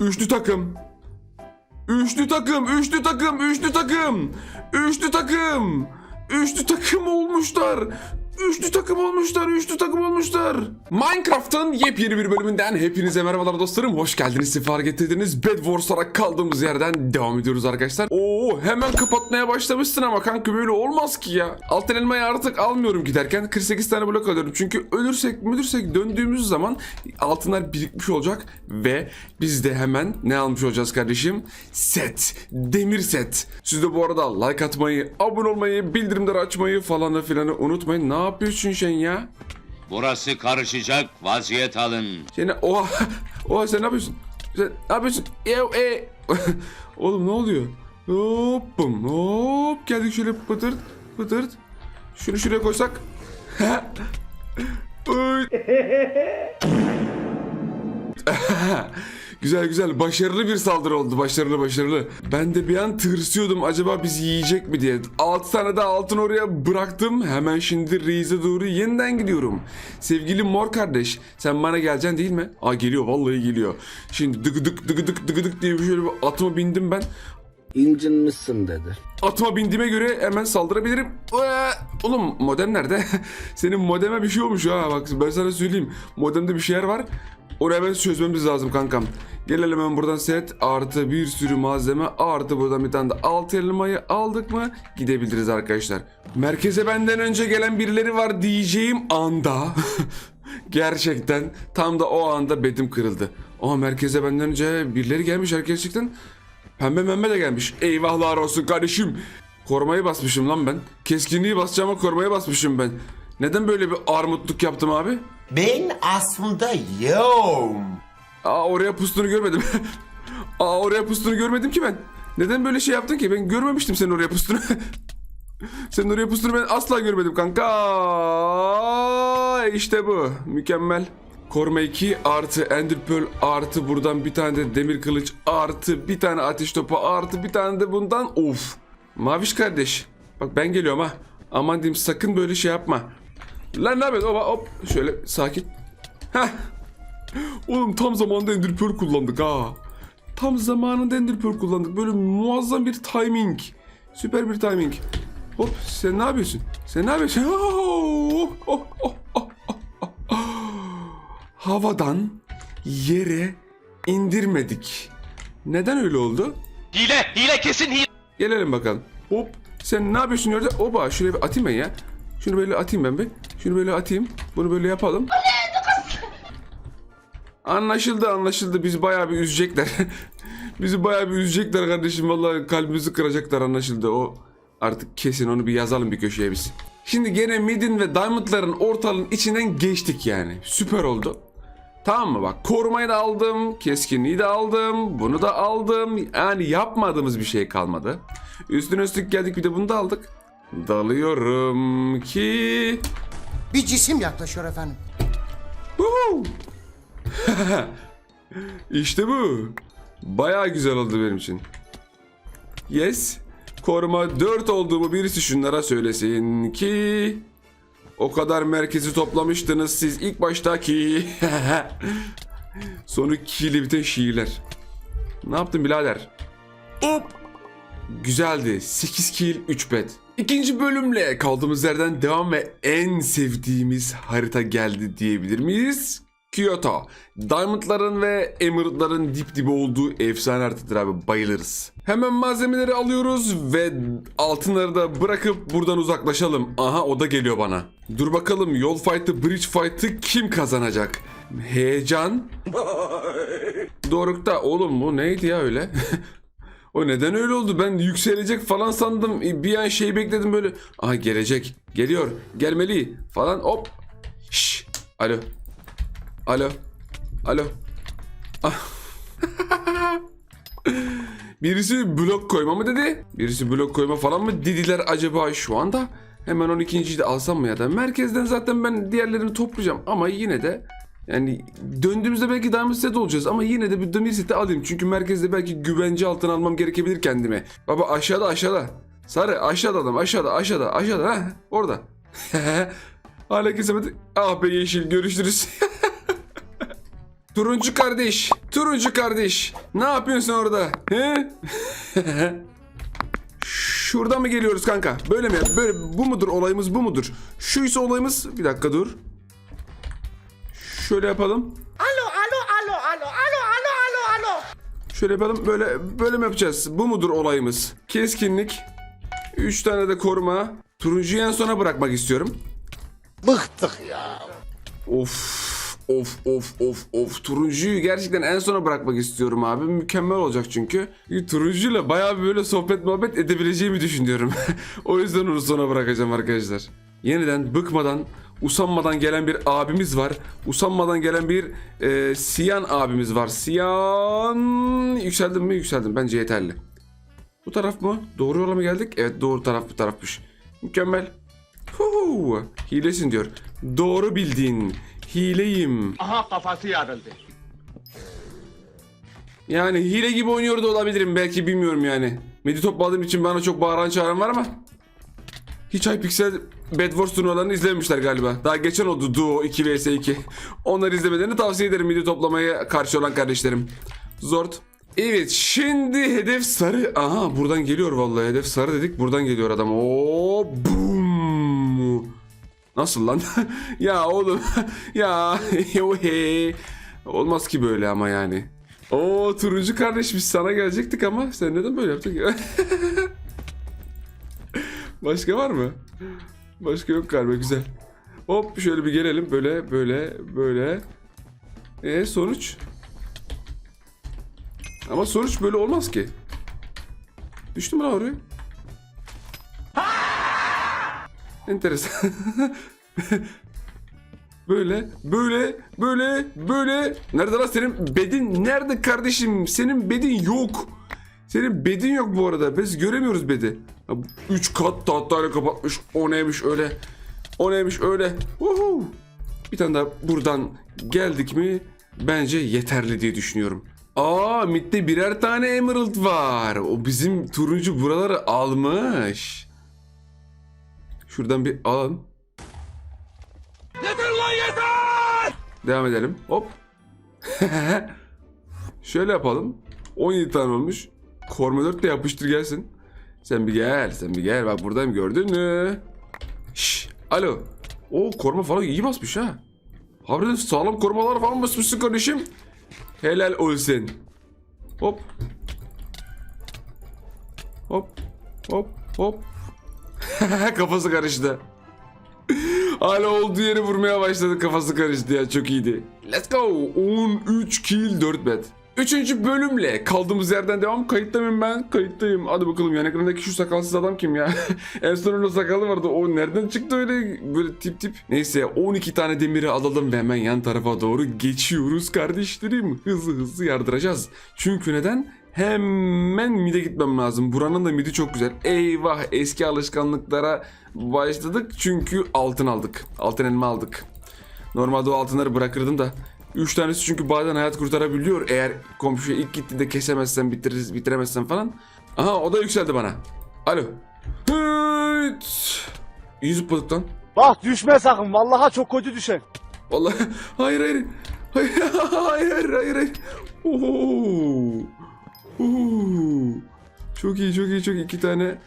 Üçlü takım. Üçlü takım, üçlü takım, üçlü takım. Üçlü takım. Üçlü takım olmuşlar. Üçlü takım olmuşlar, üçlü takım olmuşlar. Minecraft'ın yepyeni bir bölümünden hepinize merhabalar dostlarım. Hoş geldiniz, sefer getirdiniz. Bed Wars olarak kaldığımız yerden devam ediyoruz arkadaşlar. Oo hemen kapatmaya başlamışsın ama kanka böyle olmaz ki ya. Altın elmayı artık almıyorum giderken. 48 tane blok alıyorum. Çünkü ölürsek müdürsek döndüğümüz zaman altınlar birikmiş olacak. Ve biz de hemen ne almış olacağız kardeşim? Set. Demir set. Siz de bu arada like atmayı, abone olmayı, bildirimleri açmayı falan filanı unutmayın. Ne yapıyorsun sen ya? Burası karışacak, vaziyet alın. Seni oha oha sen ne yapıyorsun? Sen ne yapıyorsun? Ev e. Oğlum ne oluyor? Hop bum hop geldik şöyle pıtırt pıtırt. Şunu şuraya koysak. Güzel güzel başarılı bir saldırı oldu başarılı başarılı. Ben de bir an tırsıyordum acaba bizi yiyecek mi diye. 6 tane daha altın oraya bıraktım. Hemen şimdi Reis'e doğru yeniden gidiyorum. Sevgili mor kardeş sen bana geleceksin değil mi? Aa geliyor vallahi geliyor. Şimdi dıgıdık dıgıdık dıgıdık diye şöyle bir atıma bindim ben. incinmişsin dedi. Atıma bindiğime göre hemen saldırabilirim. Ee, Oğlum modem nerede? Senin modeme bir şey olmuş ha bak ben sana söyleyeyim. Modemde bir şeyler var. Onu hemen çözmemiz lazım kankam. Gelelim hemen buradan set artı bir sürü malzeme artı buradan bir tane de alt elmayı aldık mı gidebiliriz arkadaşlar. Merkeze benden önce gelen birileri var diyeceğim anda gerçekten tam da o anda bedim kırıldı. Aa merkeze benden önce birileri gelmiş gerçekten. Pembe memme de gelmiş. Eyvahlar olsun kardeşim. Korumayı basmışım lan ben. Keskinliği basacağıma korumaya basmışım ben. Neden böyle bir armutluk yaptım abi? Ben aslında yoğum. Aa oraya pustunu görmedim. Aa oraya pustunu görmedim ki ben. Neden böyle şey yaptın ki? Ben görmemiştim senin oraya pustunu. senin oraya pustunu ben asla görmedim kanka. İşte bu. Mükemmel. Koruma 2 artı Ender Pearl artı buradan bir tane de demir kılıç artı bir tane ateş topu artı bir tane de bundan of. Maviş kardeş. Bak ben geliyorum ha. Aman diyeyim sakın böyle şey yapma. Lan ne yapıyorsun? Hop, hop. Şöyle sakin. Heh. Oğlum tam zamanında Ender Pearl kullandık ha. Tam zamanında Ender Pearl kullandık. Böyle muazzam bir timing. Süper bir timing. Hop sen ne yapıyorsun? Sen ne yapıyorsun? Oh, oh, oh, oh, oh, oh. Havadan yere indirmedik. Neden öyle oldu? Hile, hile kesin hile. Gelelim bakalım. Hop. Sen ne yapıyorsun orada? Oba şuraya bir atayım ben ya. Şunu böyle atayım ben bir. Şunu böyle atayım. Bunu böyle yapalım. Anlaşıldı anlaşıldı. Bizi bayağı bir üzecekler. Bizi bayağı bir üzecekler kardeşim. Vallahi kalbimizi kıracaklar anlaşıldı. O artık kesin onu bir yazalım bir köşeye biz. Şimdi gene midin ve diamondların ortalığın içinden geçtik yani. Süper oldu. Tamam mı bak korumayı da aldım, keskinliği de aldım, bunu da aldım. Yani yapmadığımız bir şey kalmadı. Üstüne üstlük geldik bir de bunu da aldık. Dalıyorum ki... Bir cisim yaklaşıyor efendim. İşte bu. Bayağı güzel oldu benim için. Yes. Koruma 4 olduğumu birisi şunlara söylesin ki... O kadar merkezi toplamıştınız siz ilk baştaki. Sonu kili biten şiirler. Ne yaptın birader? Hop! Güzeldi. 8 kill 3 bet. İkinci bölümle kaldığımız yerden devam ve en sevdiğimiz harita geldi diyebilir miyiz? Kyoto. Diamondların ve Emerald'ların dip dibe olduğu efsane haritadır abi bayılırız. Hemen malzemeleri alıyoruz ve altınları da bırakıp buradan uzaklaşalım. Aha o da geliyor bana. Dur bakalım yol fight'ı bridge fight'ı kim kazanacak? Heyecan. Doruk'ta oğlum bu neydi ya öyle? O neden öyle oldu? Ben yükselecek falan sandım. Bir an şey bekledim böyle. Aha gelecek. Geliyor. Gelmeli falan. Hop. Şş. Alo. Alo. Alo. Ah. Birisi blok koyma mı dedi? Birisi blok koyma falan mı dediler acaba şu anda? Hemen 12.yi de alsam mı ya da? Merkezden zaten ben diğerlerini toplayacağım ama yine de yani döndüğümüzde belki diamond set olacağız ama yine de bir demir seti alayım. Çünkü merkezde belki güvence altına almam gerekebilir kendime. Baba aşağıda aşağıda. Sarı aşağıda adam aşağıda aşağıda aşağıda ha orada. Hala kesemedi. Ah be yeşil görüşürüz. Turuncu kardeş. Turuncu kardeş. Ne yapıyorsun orada? He? Şuradan mı geliyoruz kanka? Böyle mi? Böyle bu mudur olayımız bu mudur? Şuysa olayımız bir dakika dur. Şöyle yapalım. Alo alo alo alo alo alo alo alo. Şöyle yapalım. Böyle böyle mi yapacağız? Bu mudur olayımız? Keskinlik. 3 tane de koruma. Turuncuyu en sona bırakmak istiyorum. Bıktık ya. Of of of of of turuncuyu gerçekten en sona bırakmak istiyorum abi mükemmel olacak çünkü turuncuyla bayağı bir böyle sohbet muhabbet edebileceğimi düşünüyorum o yüzden onu sona bırakacağım arkadaşlar yeniden bıkmadan usanmadan gelen bir abimiz var usanmadan gelen bir e, Siyan abimiz var Siyan yükseldim mi yükseldim bence yeterli bu taraf mı doğru yola mı geldik evet doğru taraf bu tarafmış mükemmel Huhu, hilesin diyor. Doğru bildin. Hileyim. Aha kafası yarıldı. Yani hile gibi oynuyor da olabilirim belki bilmiyorum yani. Midi topladığım için bana çok bağıran çağıran var ama. Hiç Hypixel Bad Wars turnuvalarını izlememişler galiba. Daha geçen oldu Duo 2 vs 2. Onları izlemelerini tavsiye ederim midi toplamaya karşı olan kardeşlerim. Zord. Evet şimdi hedef sarı. Aha buradan geliyor vallahi hedef sarı dedik buradan geliyor adam. Oo boom. Nasıl lan? ya oğlum ya olmaz ki böyle ama yani. Oo turuncu kardeş biz sana gelecektik ama sen neden böyle yaptın ki? Başka var mı? Başka yok galiba güzel. Hop şöyle bir gelelim böyle böyle böyle. E sonuç? Ama sonuç böyle olmaz ki. Düştü mü lan oraya? Enteresan. böyle, böyle, böyle, böyle. Nerede lan senin bedin? Nerede kardeşim? Senin bedin yok. Senin bedin yok bu arada. Biz göremiyoruz bedi. 3 kat tahtayla kapatmış. O neymiş öyle. O neymiş öyle. Uhu. Bir tane daha buradan geldik mi bence yeterli diye düşünüyorum. Aa midde birer tane emerald var. O bizim turuncu buraları almış. Şuradan bir alalım. Yeter lan yeter! Devam edelim. Hop. Şöyle yapalım. 17 tane olmuş. Korma 4 de yapıştır gelsin. Sen bir gel, sen bir gel. Bak buradayım gördün mü? Şş, alo. O koruma falan iyi basmış ha. Harbiden sağlam korumalar falan basmışsın kardeşim. Helal olsun. Hop. Hop. Hop. Hop. Kafası karıştı. Hala olduğu yeri vurmaya başladı kafası karıştı ya çok iyiydi. Let's go 13 kill 4 bet. Üçüncü bölümle kaldığımız yerden devam. Kayıtta mıyım ben? Kayıttayım. Hadi bakalım yan ekrandaki şu sakalsız adam kim ya? en son o sakalı vardı. O nereden çıktı öyle böyle tip tip? Neyse 12 tane demiri alalım ve hemen yan tarafa doğru geçiyoruz kardeşlerim. Hızlı hızlı yardıracağız. Çünkü neden? Hemen mide gitmem lazım. Buranın da midi çok güzel. Eyvah eski alışkanlıklara başladık çünkü altın aldık. Altın elma aldık. Normalde o altınları bırakırdım da. Üç tanesi çünkü bazen hayat kurtarabiliyor. Eğer komşuya ilk gittiğinde kesemezsen, bitirir, bitiremezsen falan. Aha o da yükseldi bana. Alo. Hıt. İyi zıpladık lan. Bak düşme sakın vallahi çok kötü düşer. Vallahi hayır hayır. Hayır hayır hayır. hayır. Oo. Oo. Çok iyi çok iyi çok iyi. iki tane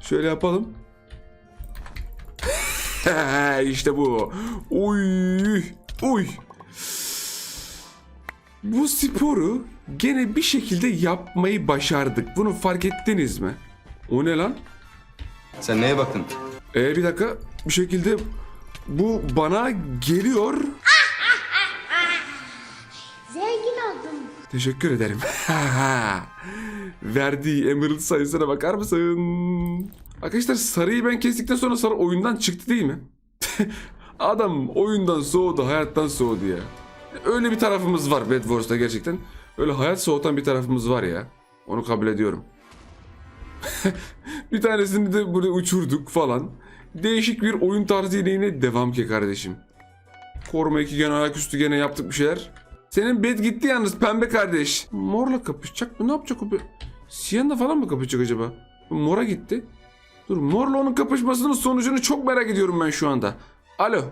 şöyle yapalım. işte bu. Uy. Uy. Bu sporu gene bir şekilde yapmayı başardık. Bunu fark ettiniz mi? O ne lan? Sen neye baktın? Ee bir dakika bir şekilde bu bana geliyor. Zengin oldum. Teşekkür ederim. Verdiği emerald sayısına bakar mısın? Arkadaşlar sarıyı ben kestikten sonra sarı oyundan çıktı değil mi? Adam oyundan soğudu, hayattan soğudu ya. Öyle bir tarafımız var Bad Wars'ta gerçekten. Öyle hayat soğutan bir tarafımız var ya. Onu kabul ediyorum. bir tanesini de böyle uçurduk falan. Değişik bir oyun tarzıyla yine devam ki kardeşim. Koruma iki gene ayaküstü gene yaptık bir şeyler. Senin bed gitti yalnız pembe kardeş. Morla kapışacak mı? Ne yapacak o? Siyan'la falan mı kapışacak acaba? Mora gitti. Dur morla onun kapışmasının sonucunu çok merak ediyorum ben şu anda. Alo.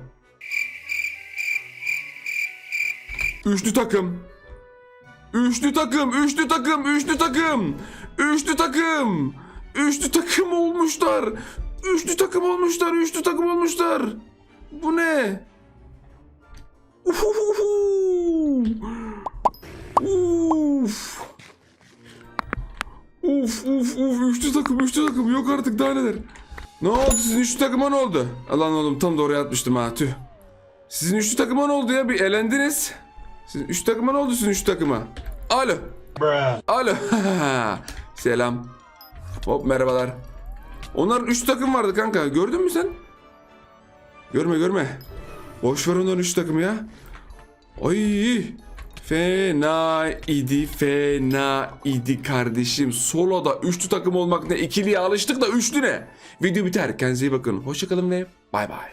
Üçlü takım. Üçlü takım, üçlü takım, üçlü takım. Üçlü takım. Üçlü takım olmuşlar. Üçlü takım olmuşlar, üçlü takım olmuşlar. Bu ne? Uhuhu. Uf. Uf uf uf üçlü takım üçlü takım yok artık daha neler. Ne oldu sizin üçlü takıma ne oldu? Lan oğlum tam oraya atmıştım ha tüh. Sizin üçlü takıma ne oldu ya bir elendiniz. Sizin üçlü takıma ne oldu sizin üçlü takıma? Alo. Alo. Selam. Hop merhabalar. Onların üç takım vardı kanka gördün mü sen? Görme görme. Boş ver onların üç takımı ya. Ay fena idi fena idi kardeşim. Soloda üçlü takım olmak ne ikiliye alıştık da üçlü ne? Video biter kendinize iyi bakın. Hoşçakalın ve bay bay.